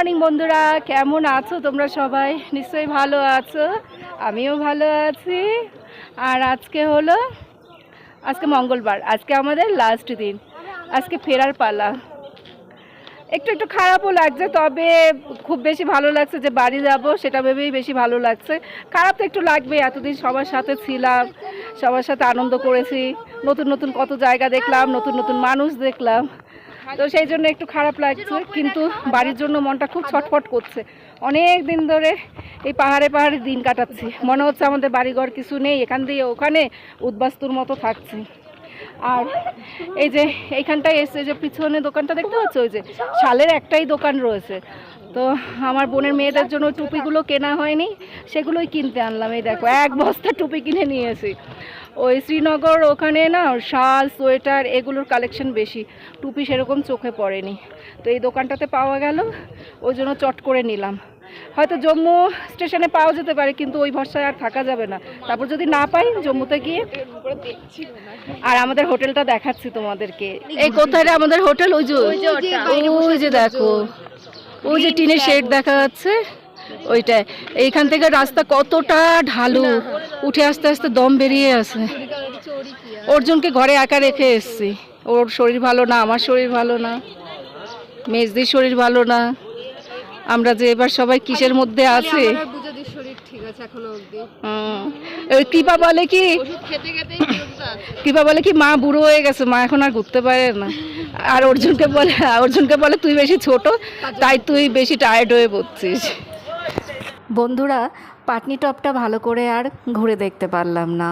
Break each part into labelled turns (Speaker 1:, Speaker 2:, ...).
Speaker 1: Morning বন্ধুরা, কেমন আছো তোমরা সবাই? নিশ্চয়ই ভালো আছো, আমিও ভালো আছি। আর আজকে হলো, আজকে মঙ্গলবার, আজকে আমাদের লাস্ট দিন, আজকে ফেরার পালা। একটু একটু খারাপও লাগছে, তবে খুব বেশি ভালো লাগছে যে বাড়ি যাব, সেটা ভেবেই বেশি ভালো লাগছে। খারাপ তো একটু লাগবে, এতদিন সবার সাথে ছিলাম, সবার সাথে আনন্দ করেছি, নতুন নতুন কত জায়গা দেখলাম, নতুন নতুন মানুষ দেখলাম। তো সেই জন্য একটু খারাপ লাগছে, কিন্তু বাড়ির জন্য মনটা খুব ছটফট করছে। অনেক দিন ধরে এই পাহাড়ে পাহাড়ে দিন কাটাচ্ছি। মনে হচ্ছে আমাদের বাড়িঘর কিছু নেই, এখান দিয়ে ওখানে উদ্বাস্তুর মতো থাকছি। আর এই যে এইখানটায় এসে যে পিছনে দোকানটা দেখতে পাচ্ছ? ওই যে শালের একটাই দোকান রয়েছে। তো আমার বোনের মেয়েদের জন্য টুপিগুলো কেনা হয়নি, সেগুলোই কিনতে আনলাম। এই দেখো, এক বস্তা টুপি কিনে নিয়েছি ওই শ্রীনগর ওখানে না শাল সোয়েটার এগুলোর কালেকশন বেশি। টুপি সেরকম চোখে পড়েনি। তো এই দোকানটাতে পাওয়া গেল ওই জন্য চট করে নিলাম। হয়তো জম্মু স্টেশনে পাওয়া যেতে পারে কিন্তু ওই ভরসায় আর থাকা যাবে না। তারপর যদি না পাই জম্মুতে গিয়ে। আর আমাদের হোটেলটা দেখাচ্ছি তোমাদেরকে। এই কোথায় রে আমাদের হোটেল? ওই যে ওই যে দেখো। ওই যে টিনের শেড দেখা যাচ্ছে। ওইটাই। এইখান থেকে রাস্তা কতটা ঢালু উঠে আস্তে আস্তে দম বেরিয়ে আসে। অর্জুনকে ঘরে একা রেখে এসছি। ওর শরীর ভালো না আমার শরীর ভালো না মেজদির শরীর ভালো না। আমরা যে এবার সবাই কিসের মধ্যে আছে?
Speaker 2: আছে
Speaker 1: কৃপা বলে কি?
Speaker 2: আছে।
Speaker 1: কৃপা বলে কি মা বুড়ো হয়ে গেছে মা এখন আর ঘুরতে পারে না। আর অর্জুনকে বলে অর্জুনকে বলে তুই বেশি ছোট তাই তুই বেশি টায়ার্ড হয়ে পড়ছিস। বন্ধুরা, পাটনি টপটা ভালো করে আর ঘুরে দেখতে পারলাম না।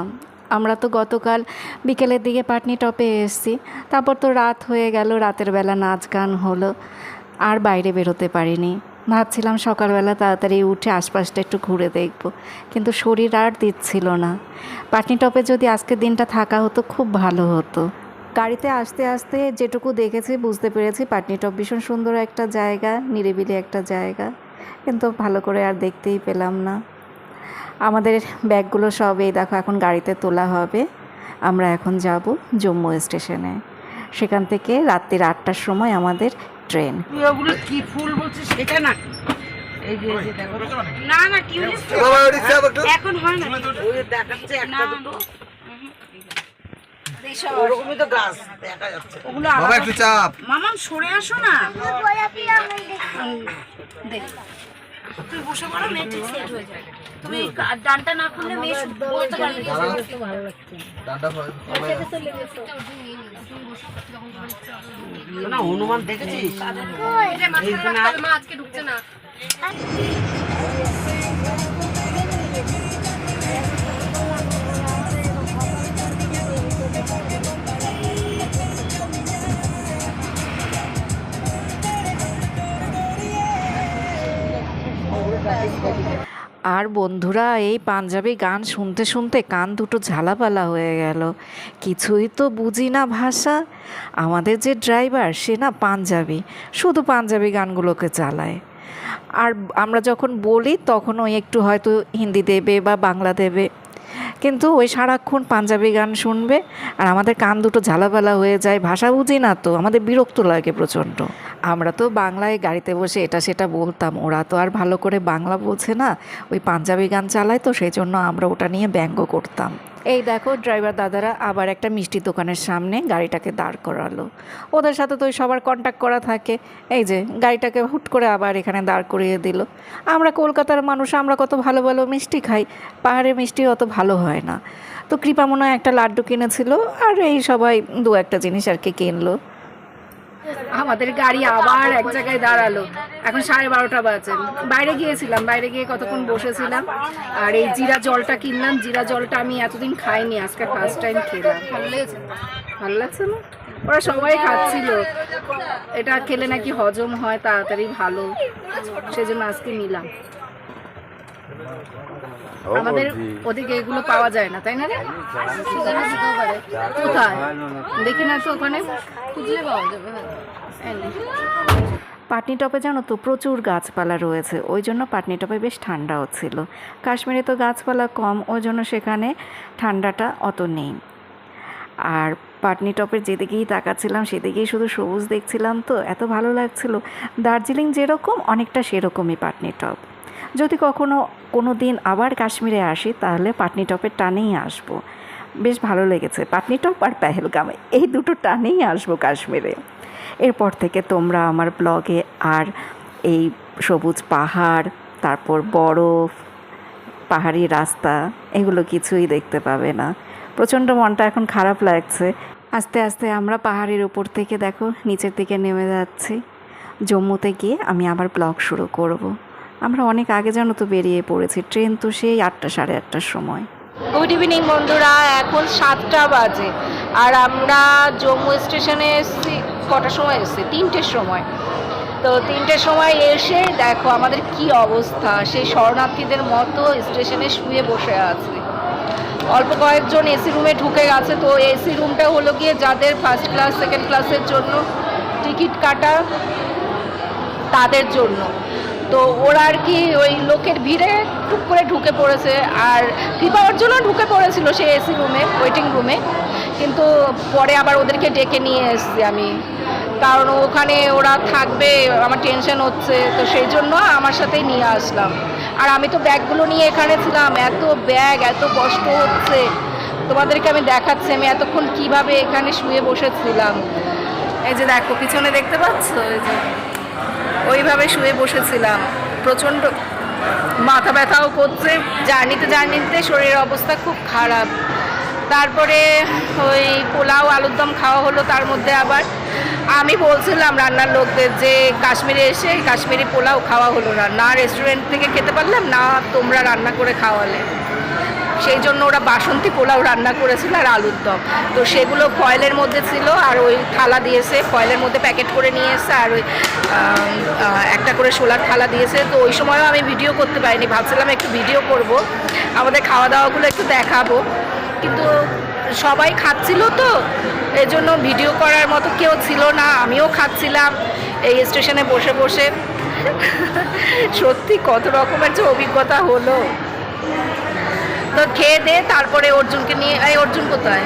Speaker 1: আমরা তো গতকাল বিকেলের দিকে পাটনি টপে এসেছি। তারপর তো রাত হয়ে গেল, রাতের বেলা নাচ গান হলো। আর বাইরে বেরোতে পারিনি। ভাবছিলাম সকালবেলা তাড়াতাড়ি উঠে আশপাশটা একটু ঘুরে দেখব, কিন্তু শরীর আর দিচ্ছিল না। পাটনি টপে যদি আজকের দিনটা থাকা হতো, খুব ভালো হতো। গাড়িতে আসতে আসতে যেটুকু দেখেছি, বুঝতে পেরেছি পাটনি টপ ভীষণ সুন্দর একটা জায়গা, নিরিবিলি একটা জায়গা। কিন্তু ভালো করে আর দেখতেই পেলাম না। আমাদের ব্যাগগুলো সব এই দেখো এখন গাড়িতে তোলা হবে। আমরা এখন যাব জম্মু স্টেশনে। সেখান থেকে রাত্রির আটটার সময় আমাদের ট্রেন।
Speaker 3: ওগুলো কি ফুল বলছিস সেটা না। এই যে এই যে দেখো।
Speaker 2: না না এখন হয় না।
Speaker 3: দেখাচ্ছে একটা দুটো। ওরকমই তো গাছ দেখা যাচ্ছে।
Speaker 2: ওগুলো
Speaker 4: বাবা
Speaker 2: আলাদা
Speaker 4: একটু চাপ।
Speaker 2: মামাম সরে আসো না। দেখ। তুই বসে পড়ো মেয়ে ঠিক সেট হয়ে যাবে। তুমি ডানটা না খুললে মেয়ে শুধু বসতে পারবে না।
Speaker 4: ডান্ডা ফল-
Speaker 3: না হনুমান দেখেছিস?
Speaker 2: মা আজকে ঢুকছে না।
Speaker 5: আর বন্ধুরা, এই পাঞ্জাবি গান শুনতে শুনতে কান দুটো ঝালাপালা হয়ে গেল। কিছুই তো বুঝি না ভাষা। আমাদের যে ড্রাইভার, সে না পাঞ্জাবি, শুধু পাঞ্জাবি গানগুলোকে চালায়। আর আমরা যখন বলি, তখন ওই একটু হয়তো হিন্দি দেবে বা বাংলা দেবে কিন্তু ওই সারাক্ষণ পাঞ্জাবি গান শুনবে আর আমাদের কান দুটো ঝালাপালা হয়ে যায়, ভাষা বুঝি না তো, আমাদের বিরক্ত লাগে প্রচণ্ড। আমরা তো বাংলায় গাড়িতে বসে এটা সেটা বলতাম, ওরা তো আর ভালো করে বাংলা বলছে না, ওই পাঞ্জাবি গান চালায় তো সেই জন্য আমরা ওটা নিয়ে ব্যঙ্গ করতাম। এই দেখো ড্রাইভার দাদারা আবার একটা মিষ্টি দোকানের সামনে গাড়িটাকে দাঁড় করালো। ওদের সাথে তো সবার কন্ট্যাক্ট করা থাকে। এই যে, গাড়িটাকে হুট করে আবার এখানে দাঁড় করিয়ে দিল। আমরা কলকাতার মানুষ, আমরা কত ভালো ভালো মিষ্টি খাই। পাহাড়ের মিষ্টি অত ভালো হয় না। তো কৃপা মনে একটা লাড্ডু কিনেছিল, আর এই সবাই দু একটা জিনিস আর কি কিনলো।
Speaker 1: আমাদের গাড়ি আবার এক জায়গায় দাঁড়াল। এখন সাড়ে বারোটা বাজে। বাইরে গিয়েছিলাম বাইরে গিয়ে কতক্ষণ বসেছিলাম আর এই জিরা জলটা কিনলাম জিরা জলটা আমি এতদিন খাইনি আজকে ফার্স্ট টাইম খেলাম। ভালো লেগেছে? ভালো লাগছে না? ওরা সবাই খাচ্ছিল। এটা খেলে নাকি হজম হয় তাড়াতাড়ি ভালো। সেজন্য আজকে নিলাম। আমাদের ওদিকে এগুলো পাওয়া যায় না তাই না রে? কোথায়? দেখি না তো ওখানে। খুঁজলে পাওয়া যাবে এই নে।
Speaker 5: পাটনি টপে জানো তো প্রচুর গাছপালা রয়েছে ওই জন্য পাটনি টপে বেশ ঠান্ডাও ছিল। কাশ্মীরে তো গাছপালা কম ওই জন্য সেখানে ঠান্ডাটা অত নেই। আর পাটনি টপের যেদিকেই তাকাচ্ছিলাম সেদিকেই শুধু সবুজ দেখছিলাম তো এত ভালো লাগছিল। দার্জিলিং যেরকম অনেকটা সেরকমই পাটনি টপ। যদি কখনো কোনো দিন আবার কাশ্মীরে আসি, তাহলে পাটনি টপের টানেই আসব। বেশ ভালো লেগেছে পাটনি টপ আর পেহেলগামে। এই দুটো টানেই আসব কাশ্মীরে। এরপর থেকে তোমরা আমার ব্লগে আর এই সবুজ পাহাড়, তারপর বরফ, পাহাড়ি রাস্তা, এগুলো কিছুই দেখতে পাবে না। প্রচণ্ড মনটা এখন খারাপ লাগছে। আস্তে আস্তে আমরা পাহাড়ের উপর থেকে দেখো, নিচের দিকে নেমে যাচ্ছি। জম্মুতে গিয়ে আমি আবার ব্লগ শুরু করব। আমরা অনেক আগে জানো তো বেরিয়ে পড়েছি। ট্রেন তো সেই আটটা, সাড়ে আটটার সময়।
Speaker 1: গুড ইভিনিং বন্ধুরা, এখন সাতটা বাজে। আর আমরা জম্মু স্টেশনে এসেছি, কটার সময় এসেছি? তিনটের সময়। তো তিনটের সময় এসে দেখো আমাদের কি অবস্থা। সেই শরণার্থীদের মতো স্টেশনে শুয়ে বসে আছে। অল্প কয়েকজন এসি রুমে ঢুকে গেছে। তো এসি রুমটা হলো গিয়ে যাদের ফার্স্ট ক্লাস সেকেন্ড ক্লাসের জন্য টিকিট কাটা, তাদের জন্য। তো ওরা আর কি ওই লোকের ভিড়ে টুক করে ঢুকে পড়েছে। আর কৃপা অর্জুনও ঢুকে পড়েছিল সে এসি রুমে ওয়েটিং রুমে কিন্তু পরে আবার ওদেরকে ডেকে নিয়ে এসেছি আমি। কারণ ওখানে ওরা থাকবে, আমার টেনশন হচ্ছে। তো সেই জন্য আমার সাথেই নিয়ে আসলাম। আর আমি তো ব্যাগগুলো নিয়ে এখানে ছিলাম, এত ব্যাগ, এত কষ্ট হচ্ছে। তোমাদেরকে আমি দেখাচ্ছি, আমি এতক্ষণ কীভাবে এখানে শুয়ে বসেছিলাম। এই যে দেখো, পিছনে দেখতে পাচ্ছ? এই যে ওইভাবে শুয়ে বসেছিলাম। প্রচণ্ড মাথা ব্যথাও করছে, জার্নিতে জার্নিতে শরীরের অবস্থা খুব খারাপ। তারপরে ওই পোলাও, আলুর দম খাওয়া হলো, তার মধ্যে আবার আমি বলছিলাম রান্নার লোকদের যে কাশ্মীরে এসে কাশ্মীরি পোলাও খাওয়া হলো না। না রেস্টুরেন্ট থেকে খেতে পারলাম, না তোমরা রান্না করে খাওয়ালে। সেই জন্য ওরা বাসন্তী পোলাও রান্না করেছিল আর আলুর দম। তো সেগুলো ফয়েলের মধ্যে ছিল আর ওই থালা দিয়েছে ফয়েলের মধ্যে প্যাকেট করে নিয়ে এসে আর ওই একটা করে সোলার থালা দিয়েছে। তো ওই সময়ও আমি ভিডিও করতে পারিনি, ভাবছিলাম একটু ভিডিও করব। আমাদের খাওয়া দাওয়াগুলো একটু দেখাবো। কিন্তু সবাই খাচ্ছিল তো এই জন্য ভিডিও করার মতো কেউ ছিল না, আমিও খাচ্ছিলাম এই স্টেশনে বসে বসে। সত্যি কত রকমের যে অভিজ্ঞতা হলো। তো খেয়ে দে, তারপরে অর্জুনকে নিয়ে, এই অর্জুন কোথায়?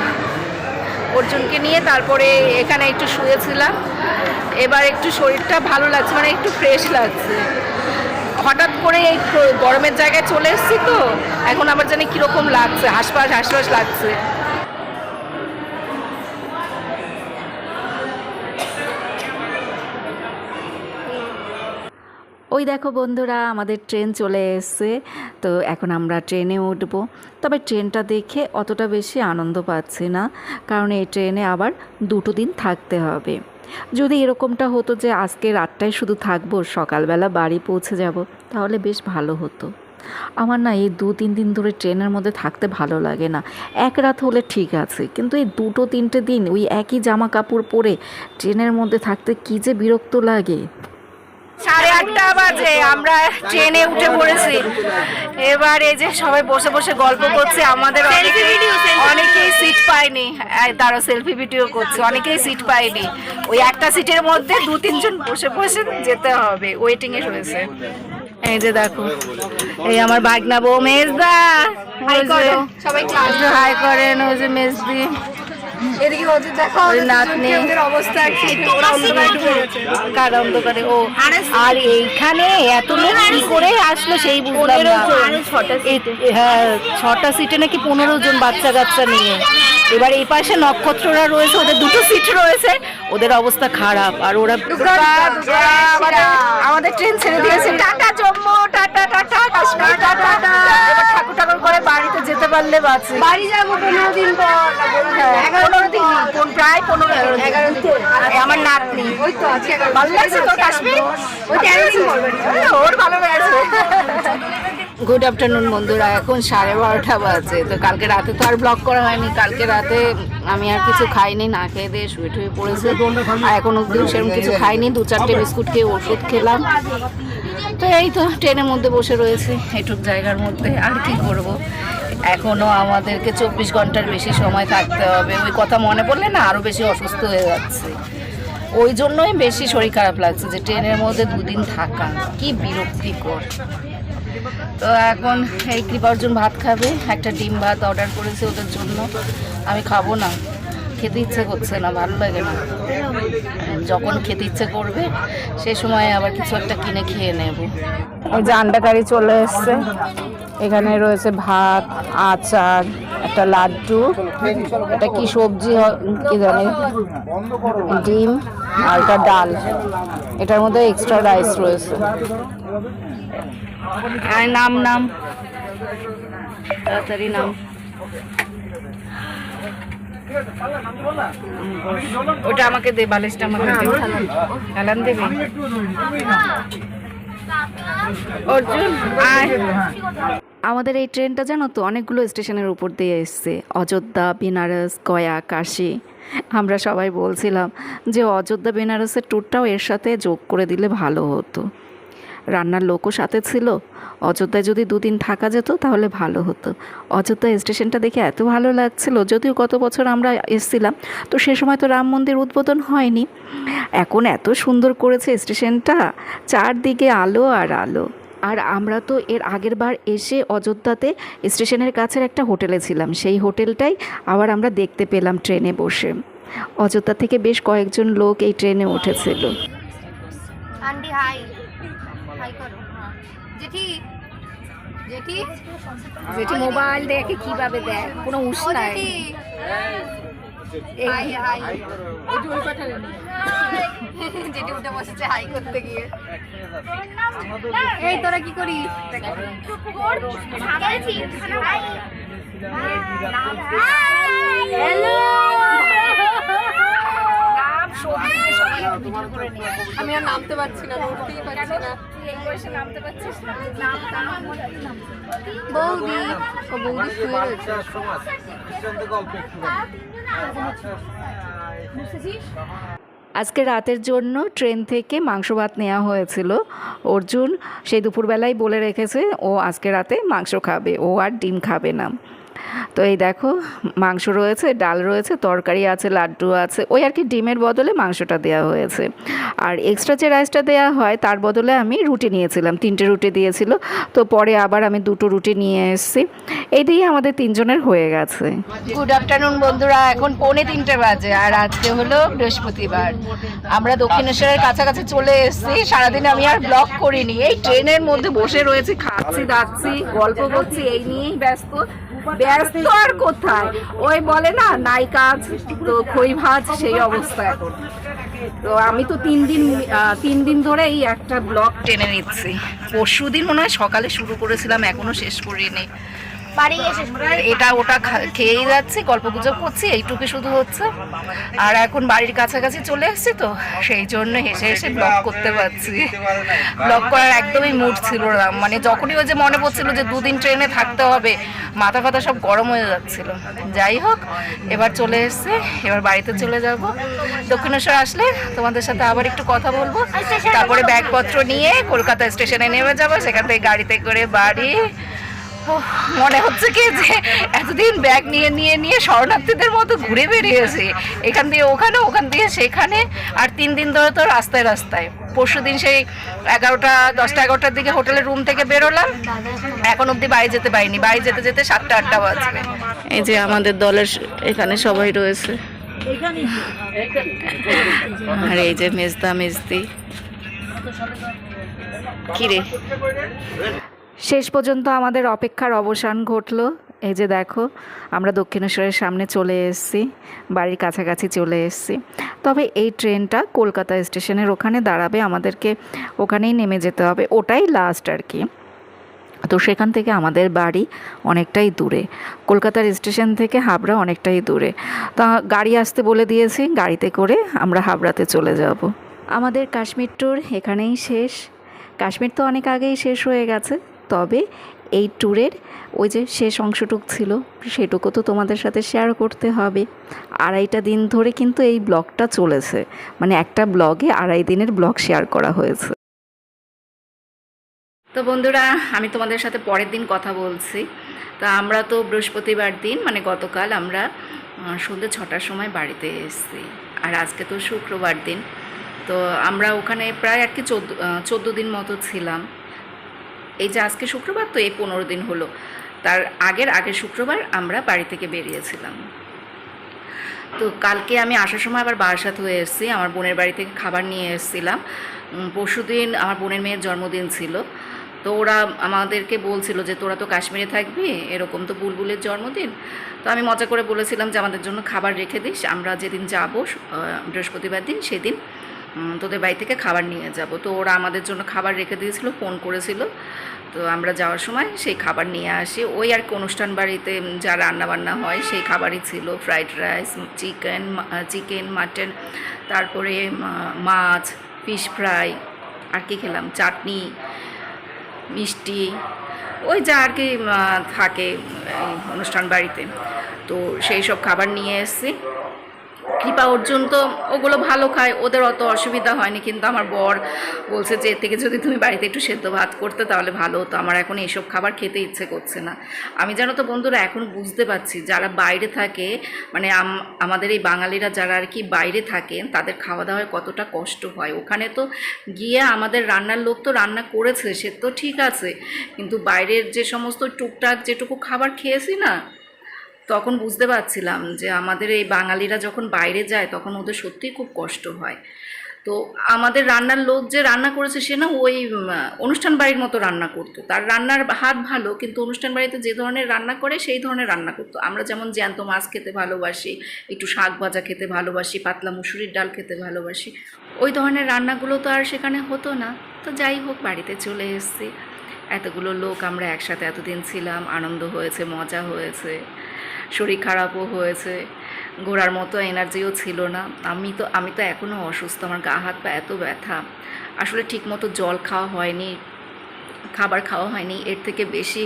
Speaker 1: অর্জুনকে নিয়ে তারপরে এখানে একটু শুয়েছিলাম। এবার একটু শরীরটা ভালো লাগছে মানে একটু ফ্রেশ লাগছে। হঠাৎ করে এই গরমের জায়গায় চলে এসেছি তো, এখন আমার জানি কীরকম লাগছে হাসপাস হাসপাস লাগছে।
Speaker 5: ওই দেখো বন্ধুরা, আমাদের ট্রেন চলে এসছে। তো এখন আমরা ট্রেনে উঠবো। তবে ট্রেনটা দেখে অতটা বেশি আনন্দ পাচ্ছি না, কারণ এই ট্রেনে আবার দুটো দিন থাকতে হবে। যদি এরকমটা হতো যে আজকে রাতটায় শুধু থাকব, সকালবেলা বাড়ি পৌঁছে যাব, তাহলে বেশ ভালো হতো। আমার না এই দু তিন দিন ধরে ট্রেনের মধ্যে থাকতে ভালো লাগে না। এক রাত হলে ঠিক আছে, কিন্তু এই দুটো তিনটে দিন ওই একই জামা কাপড় পরে ট্রেনের মধ্যে থাকতে কী যে বিরক্ত লাগে।
Speaker 1: সাড়ে আটটা বাজে আমরা ট্রেনে উঠে পড়েছি। এবার এই যে সবাই বসে বসে গল্প করছে আমাদের অনেকেই সিট পায়নি। তারও সেলফি ভিডিও করছে অনেকেই সিট পায়নি। ওই একটা সিটের মধ্যে দু তিনজন বসে বসে যেতে হবে। ওয়েটিং এ রয়েছে। এই যে দেখো এই আমার বাগনা বউ মেজদা। হাই করো সবাই হাই করেন ওই যে মেজদি। এদিকে ওদের দেখো নাতনি। অবস্থা কার অন্ধকারে? ও আর এইখানে এত লোক কি করে আসলো সেই বুঝলাম না। হ্যাঁ ছটা সিটে নাকি পনেরো জন বাচ্চা কাচ্চা নিয়ে। এবার এই পাশে নক্ষত্ররা রয়েছে ওদের দুটো সিট রয়েছে। ওদের অবস্থা খারাপ। আর ওরা আমাদের ট্রেন ছেড়ে দিয়েছে। Tata Jammu tata tata Kashmir tata ঠাকুর করে বাড়িতে যেতে পারলে বাঁচে।
Speaker 2: বাড়ি যাব পনেরো দিন পর।
Speaker 1: হ্যাঁ, পনেরো দিন প্রায় পনেরো এগারো দিন আমার নাতনি।
Speaker 2: ওই তো এগারো
Speaker 1: ভালো লাগছে তোর কাশ্মীর
Speaker 2: ওই তেরো দিন
Speaker 1: ওর ভালো লাগছে। গুড আফটারনুন বন্ধুরা। এখন সাড়ে বারোটা বাজে। তো কালকে রাতে তো আর ব্লগ করা হয়নি। কালকে রাতে আমি আর কিছু খাইনি। না খেয়ে দিয়ে শুয়ে টুয়ে পড়েছে। আর এখন অব্দি সেরকম কিছু খাইনি। দু চারটে বিস্কুট খেয়ে ওষুধ খেলাম। তো এই তো ট্রেনের মধ্যে বসে রয়েছি, এটুক জায়গার মধ্যে। আর কি করব? এখনও আমাদেরকে চব্বিশ ঘণ্টার বেশি সময় থাকতে হবে। ওই কথা মনে পড়লে না আরও বেশি অসুস্থ হয়ে যাচ্ছে। ওই জন্যই বেশি শরীর খারাপ লাগছে যে ট্রেনের মধ্যে দুদিন থাকা। কি বিরক্তিকর। তো এখন এই কৃপার্জুন ভাত খাবে, একটা ডিম ভাত অর্ডার করেছে ওদের জন্য। আমি খাব না। খেতে ইচ্ছে করছে না ভালো লাগে না। যখন খেতে ইচ্ছে করবে সে সময় আবার কিছু একটা কিনে খেয়ে নেব। ওই যে আন্ডা কারি চলে এসছে। এখানে রয়েছে ভাত আচার একটা লাড্ডু এটা কি সবজি কি জানি ডিম আর একটা ডাল। এটার মধ্যে এক্সট্রা রাইস রয়েছে। নাম নাম। তাড়াতাড়ি নাম। ওটা আমাকে দে, বালিশটা আমাকে হেলান দেবে? অর্জুন
Speaker 5: আমাদের এই ট্রেনটা জানো তো অনেকগুলো স্টেশনের উপর দিয়ে এসছে। অযোধ্যা, বেনারস, গয়া, কাশি। আমরা সবাই বলছিলাম যে অযোধ্যা, বেনারসের ট্যুরটাও এর সাথে যোগ করে দিলে ভালো হতো। রান্নার লোকও সাথে ছিল। অযোধ্যায় যদি দুদিন থাকা যেত, তাহলে ভালো হতো। অযোধ্যা স্টেশনটা দেখে এত ভালো লাগছিল, যদিও গত বছর আমরা এসছিলাম, তো সে সময় তো রাম মন্দির উদ্বোধন হয়নি। এখন এত সুন্দর করেছে স্টেশনটা, চারদিকে আলো আর আলো। আর আমরা তো এর আগের বার এসে অযোধ্যাতে স্টেশনের কাছের একটা হোটেলে ছিলাম। সেই হোটেলটাই আবার আমরা দেখতে পেলাম ট্রেনে বসে। অযোধ্যা থেকে বেশ কয়েকজন লোক এই ট্রেনে উঠেছিল।
Speaker 2: হাই হাই করো। জেঠি জেঠি।
Speaker 1: যেটি মোবাইল দেখে কীভাবে দেয়? কোনো উস নাই।
Speaker 2: Hi hi. জেঠি উঠে বসেছে হাই করতে গিয়ে। এই তোরা কি করিস হ্যালো আমি আর নামতে পারছি না উঠতেই পারছি না। বৌদি ও বৌদি শুয়ে রয়েছে।
Speaker 5: আজকে রাতের জন্য ট্রেন থেকে মাংস ভাত নেওয়া হয়েছিল। অর্জুন সেই দুপুরবেলায় বলে রেখেছে ও আজকে রাতে মাংস খাবে ও আর ডিম খাবে না। তো এই দেখো, মাংস রয়েছে, ডাল রয়েছে, তরকারি আছে, লাড্ডু আছে। ওই আর কি ডিমের বদলে মাংসটা দেওয়া হয়েছে। আর এক্সট্রা যে রাইসটা দেওয়া হয়, তার বদলে আমি রুটি নিয়েছিলাম। তিনটে রুটি দিয়েছিল। তো পরে আবার আমি দুটো রুটি নিয়ে এসেছি। এই দিয়ে আমাদের তিনজনের হয়ে গেছে।
Speaker 1: গুড আফটারনুন বন্ধুরা। এখন পৌনে তিনটে বাজে, আর আজকে হলো বৃহস্পতিবার। আমরা দক্ষিণেশ্বরের কাছাকাছি চলে এসেছি। সারাদিন আমি আর ব্লগ করিনি। এই ট্রেনের মধ্যে বসে রয়েছি, খাচ্ছি, দাচ্ছি, গল্প করছি, এই নিয়েই ব্যস্ত। ব্যস্ত আর কোথায়? ওই বলে না নাই কাজ তো খই ভাজ সেই অবস্থায় তো আমি তো তিন দিন তিন দিন ধরে এই একটা ব্লগ টেনে নিচ্ছি। পরশু দিন মনে হয় সকালে শুরু করেছিলাম, এখনও শেষ করিনি।
Speaker 2: বাড়ি এসে
Speaker 1: এটা ওটা খেয়েই যাচ্ছি গল্প গুজব করছি এইটুকু শুধু হচ্ছে। আর এখন বাড়ির কাছাকাছি চলে এসেছি তো সেই জন্য হেসে হেসে ব্লগ করতে পারছি। ব্লগ করার একদমই মুড ছিল না। মানে যখনই ওই যে মনে পড়ছিল যে দুদিন ট্রেনে থাকতে হবে মাথা ফাথা সব গরম হয়ে যাচ্ছিল। যাই হোক এবার চলে এসছে এবার বাড়িতে চলে যাব। দক্ষিণেশ্বর আসলে তোমাদের সাথে আবার একটু কথা বলব। তারপরে ব্যাগপত্র নিয়ে কলকাতা স্টেশনে নেমে যাব সেখান থেকে গাড়িতে করে বাড়ি। মনে হচ্ছে কি যে এতদিন ব্যাগ নিয়ে নিয়ে নিয়ে শরণার্থীদের মতো ঘুরে বেরিয়েছে এখান দিয়ে ওখানে, ওখান দিয়ে সেখানে, আর তিন দিন ধরে তো রাস্তায় রাস্তায়। পরশু দিন সেই এগারোটা, দশটা, এগারোটার দিকে হোটেলের রুম থেকে বেরোলাম। এখন অবধি বাড়ি যেতে পারিনি। বাড়ি যেতে যেতে সাতটা, আটটা বাজবে। এই যে আমাদের দলের এখানে সবাই রয়েছে। আর এই যে মেজদা, মেজদি। কিরে
Speaker 5: শেষ পর্যন্ত আমাদের অপেক্ষার অবসান ঘটলো। এই যে দেখো, আমরা দক্ষিণেশ্বরের সামনে চলে এসেছি, বাড়ির কাছাকাছি চলে এসেছি। তবে এই ট্রেনটা কলকাতা স্টেশনের ওখানে দাঁড়াবে, আমাদেরকে ওখানেই নেমে যেতে হবে। ওটাই লাস্ট আর কি। তো সেখান থেকে আমাদের বাড়ি অনেকটাই দূরে। কলকাতার স্টেশন থেকে হাবড়া অনেকটাই দূরে। তা গাড়ি আসতে বলে দিয়েছি, গাড়িতে করে আমরা হাবড়াতে চলে যাব। আমাদের কাশ্মীর ট্যুর এখানেই শেষ। কাশ্মীর তো অনেক আগেই শেষ হয়ে গেছে। তবে এই ট্যুরের ওই যে শেষ অংশটুক ছিল, সেটুকু তো তোমাদের সাথে শেয়ার করতে হবে। আড়াইটা দিন ধরে কিন্তু এই ব্লগটা চলেছে। মানে একটা ব্লগে আড়াই দিনের ব্লগ শেয়ার করা হয়েছে।
Speaker 1: তো বন্ধুরা, আমি তোমাদের সাথে পরের দিন কথা বলছি। তা আমরা তো বৃহস্পতিবার দিন মানে গতকাল আমরা সন্ধ্যে ছটার সময় বাড়িতে এসেছি। আর আজকে তো শুক্রবার দিন। তো আমরা ওখানে প্রায় আর কি চোদ্দ চোদ্দ দিন মতো ছিলাম। এই যে আজকে শুক্রবার, তো এই পনেরো দিন হলো। তার আগের আগের শুক্রবার আমরা বাড়ি থেকে বেরিয়েছিলাম। তো কালকে আমি আসার সময় আবার বারাসাত হয়ে এসেছি। আমার বোনের বাড়ি থেকে খাবার নিয়ে এসেছিলাম। পরশু দিন আমার বোনের মেয়ের জন্মদিন ছিল। তো ওরা আমাদেরকে বলছিল যে, তোরা তো কাশ্মীরে থাকবি, এরকম তো বুলবুলের জন্মদিন। তো আমি মজা করে বলেছিলাম যে, আমাদের জন্য খাবার রেখে দিস। আমরা যেদিন যাব বৃহস্পতিবার দিন, সেদিন তোদের বাড়ি থেকে খাবার নিয়ে যাব। তো ওরা আমাদের জন্য খাবার রেখে দিয়েছিল, ফোন করেছিল। তো আমরা যাওয়ার সময় সেই খাবার নিয়ে আসি। ওই আর কি অনুষ্ঠান বাড়িতে যা রান্নাবান্না হয়, সেই খাবারই ছিল। Fried rice, chicken chicken, mutton, তারপরে মাছ, ফিশ ফ্রাই, আর কি খেলাম? চাটনি, মিষ্টি, ওই যা আর কি থাকে অনুষ্ঠান বাড়িতে। তো সেই সব খাবার নিয়ে এসেছি। কৃপা অর্জুন তো ওগুলো ভালো খায়, ওদের অত অসুবিধা হয়নি। কিন্তু আমার বর বলছে যে, এর থেকে যদি তুমি বাড়িতে একটু সেদ্ধ ভাত করতে তাহলে ভালো হতো। আমার এখন এইসব খাবার খেতে ইচ্ছে করছে না। আমি জানো তো বন্ধুরা, এখন বুঝতে পারছি, যারা বাইরে থাকে মানে আমাদের এই বাঙালিরা যারা আর কি বাইরে থাকেন তাদের খাওয়া দাওয়ায় কতটা কষ্ট হয়। ওখানে তো গিয়ে আমাদের রান্নার লোক তো রান্না করেছে, সে তো ঠিক আছে। কিন্তু বাইরের যে সমস্ত টুকটাক যেটুকু খাবার খেয়েছি না তখন বুঝতে পারছিলাম যে আমাদের এই বাঙালিরা যখন বাইরে যায়, তখন ওদের সত্যিই খুব কষ্ট হয়। তো আমাদের রান্নার লোক যে রান্না করেছে, সে না ওই অনুষ্ঠান বাড়ির মতো রান্না করতো। তার রান্নার হাত ভালো, কিন্তু অনুষ্ঠান বাড়িতে যে ধরনের রান্না করে, সেই ধরনের রান্না করতো। আমরা যেমন জ্যান্ত মাছ খেতে ভালোবাসি, একটু শাক ভাজা খেতে ভালোবাসি, পাতলা মুসুরির ডাল খেতে ভালোবাসি। ওই ধরনের রান্নাগুলো তো আর সেখানে হতো না। তো যাই হোক, বাড়িতে চলে এসেছি। এতগুলো লোক, আমরা একসাথে এতদিন ছিলাম, আনন্দ হয়েছে, মজা হয়েছে। শরীর খারাপও হয়েছে ঘোরার মতো এনার্জিও ছিল না। আমি তো আমি তো এখনও অসুস্থ, আমার গা হাত পা এত ব্যথা। আসলে ঠিকমতো জল খাওয়া হয়নি, খাবার খাওয়া হয়নি। এর থেকে বেশি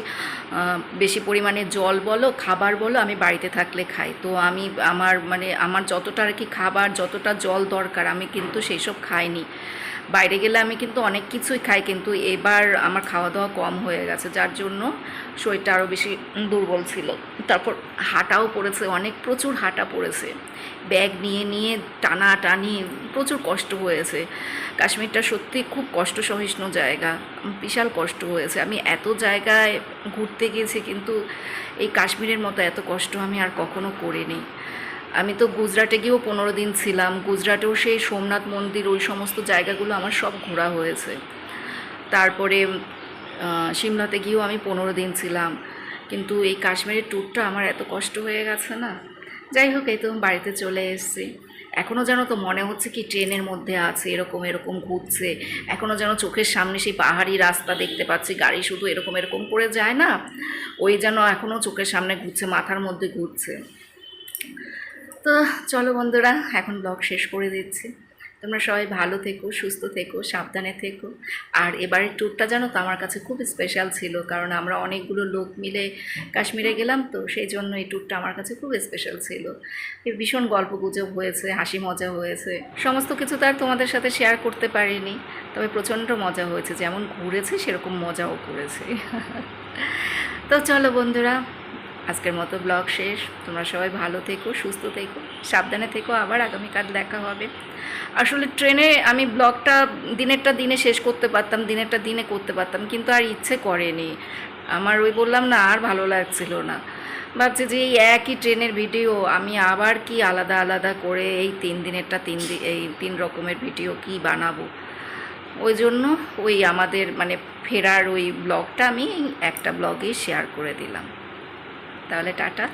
Speaker 1: বেশি পরিমাণে জল বলো, খাবার বলো, আমি বাড়িতে থাকলে খাই। তো আমি, আমার মানে আমার যতটা আর কি খাবার, যতটা জল দরকার, আমি কিন্তু সেই সব খাইনি। বাইরে গেলে আমি কিন্তু অনেক কিছুই খাই, কিন্তু এবার আমার খাওয়া দাওয়া কম হয়ে গেছে, যার জন্য শরীরটা আরও বেশি দুর্বল ছিল। তারপর হাঁটাও পড়েছে, অনেক প্রচুর হাঁটা পড়েছে। ব্যাগ নিয়ে নিয়ে টানা, টানি প্রচুর কষ্ট হয়েছে। কাশ্মীরটা সত্যি খুব কষ্ট সহিষ্ণু জায়গা, বিশাল কষ্ট হয়েছে। আমি এত জায়গায় ঘুরতে গিয়েছি, কিন্তু এই কাশ্মীরের মতো এত কষ্ট আমি আর কখনো করিনি। আমি তো গুজরাটে গিয়েও পনেরো দিন ছিলাম। গুজরাটেও সেই সোমনাথ মন্দির, ওই সমস্ত জায়গাগুলো আমার সব ঘোরা হয়েছে। তারপরে সিমলাতে গিয়েও আমি পনেরো দিন ছিলাম। কিন্তু এই কাশ্মীরের ট্যুরটা আমার এত কষ্ট হয়ে গেছে না। যাই হোক, এই তো বাড়িতে চলে এসেছি। এখনও যেন তো মনে হচ্ছে কি ট্রেনের মধ্যে আছে, এরকম এরকম ঘুরছে। এখনও যেন চোখের সামনে সেই পাহাড়ি রাস্তা দেখতে পাচ্ছি, গাড়ি শুধু এরকম এরকম করে যায় না। ওই যেন এখনও চোখের সামনে ঘুরছে, মাথার মধ্যে ঘুরছে। তো চলো বন্ধুরা, এখন ব্লগ শেষ করে দিচ্ছি। তোমরা সবাই ভালো থেকো, সুস্থ থেকো, সাবধানে থেকো। আর এবারের ট্যুরটা জানো তো, আমার কাছে খুব স্পেশাল ছিল, কারণ আমরা অনেকগুলো লোক মিলে কাশ্মীরে গেলাম তো, সেই জন্য এই ট্যুরটা আমার কাছে খুব স্পেশাল ছিল। ভীষণ গল্প গুজব হয়েছে, হাসি মজা হয়েছে। সমস্ত কিছু তো আর তোমাদের সাথে শেয়ার করতে পারিনি, তবে প্রচণ্ড মজা হয়েছে, যেমন ঘুরেছে, সেরকম মজাও করেছে। তো চলো বন্ধুরা আজকের মতো ব্লগ শেষ। তোমরা সবাই ভালো থেকো, সুস্থ থেকো, সাবধানে থেকো। আবার আগামীকাল দেখা হবে। আসলে ট্রেনে আমি ব্লগটা দিনেরটা দিনে শেষ করতে পারতাম, দিনেরটা দিনে করতে পারতাম, কিন্তু আর ইচ্ছে করেনি। আমার ওই বললাম, না, আর ভালো লাগছিল না। ভাবছি যে এই একই ট্রেনের ভিডিও আমি আবার কি আলাদা আলাদা করে এই তিন দিনেরটা তিন দি, এই তিন রকমের ভিডিও কি বানাবো? ওই জন্য ওই আমাদের মানে ফেরার ওই ব্লগটা আমি একটা ব্লগেই শেয়ার করে দিলাম। তাহলে টাটা।